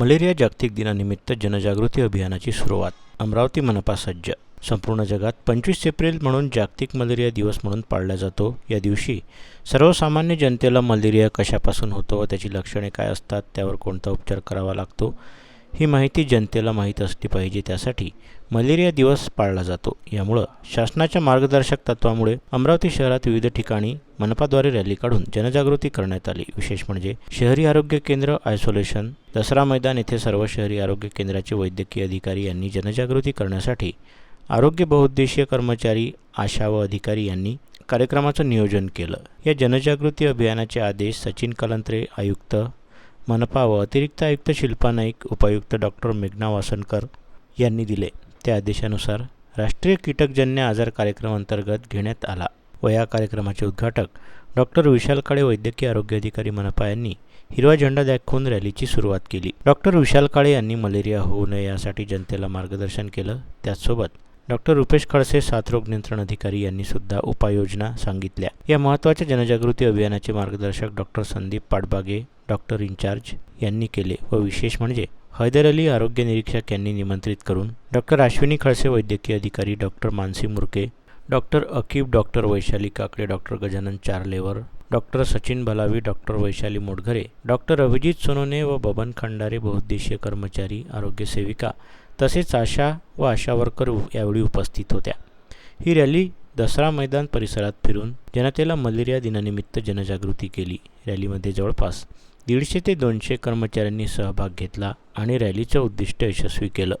Malaria जागतिक दिनानिमित्त जनजागृती अभियानाची सुरुवात. अमरावती मनपा सज्ज संपूर्ण जगात पंचवीस एप्रिल म्हणून जागतिक मलेरिया दिवस म्हणून पाळला जातो. या दिवशी सर्वसामान्य जनतेला मलेरिया कशापासून होतो व त्याची लक्षणे काय असतात त्यावर कोणता उपचार करावा लागतो? ही माहिती जनतेला माहीत असली पाहिजे. त्यासाठी मलेरिया दिवस पाळला जातो. यामुळं शासनाच्या मार्गदर्शक तत्वामुळे अमरावती शहरात विविध ठिकाणी मनपाद्वारे रॅली काढून जनजागृती करण्यात आली. विशेष म्हणजे शहरी आरोग्य केंद्र आयसोलेशन दसरा मैदान येथे सर्व शहरी आरोग्य केंद्राचे वैद्यकीय अधिकारी यांनी जनजागृती करण्यासाठी आरोग्य बहुउद्देशीय कर्मचारी आशा व अधिकारी यांनी कार्यक्रमाचं नियोजन केलं. या जनजागृती अभियानाचे आदेश सचिन कलंत्रे आयुक्त मनपा व अतिरिक्त आयुक्त शिल्पा नाईक उपायुक्त डॉक्टर मेघना वासनकर यांनी दिले. त्या आदेशानुसार राष्ट्रीय कीटकजन्य आजार कार्यक्रम अंतर्गत घेण्यात आला. व या कार्यक्रमाचे उद्घाटक डॉक्टर विशाल काळे वैद्यकीय आरोग्य अधिकारी मनपा यांनी हिरवा झेंडा दाखवून रॅलीची सुरुवात केली. डॉक्टर विशाल काळे यांनी मलेरिया होऊ नये यासाठी जनतेला मार्गदर्शन केलं. त्याचसोबत डॉक्टर रुपेश खडसे साथरोग नियंत्रण अधिकारी यांनी सुद्धा उपाययोजना सांगितल्या. या महत्त्वाच्या जनजागृती अभियानाचे मार्गदर्शक doctor Sandeep Padbage doctor incharge यांनी केले व विशेष म्हणजे हैदर अली आरोग्य निरीक्षक यांनी निमंत्रित करून डॉक्टर अश्विनी खळसे वैद्यकीय अधिकारी doctor Mansi Murke doctor Akib doctor Vaishali Kakade doctor Gajanan Charlewar doctor Sachin Bhalavi doctor Vaishali Modghare doctor Abhijit Sonone व बबन खंडारे बहुउद्देशीय कर्मचारी आरोग्य सेविका तसेच आशा व आशा वर्कर यावेळी उपस्थित होत्या. ही रॅली दसरा मैदान परिसरात फिरून जनतेला मलेरिया दिनानिमित्त जनजागृती केली. रॅलीमध्ये जवळपास दीडशे ते दोनशे कर्मचाऱ्यांनी सहभाग घेतला आणि रॅलीचं उद्दिष्ट यशस्वी केलं.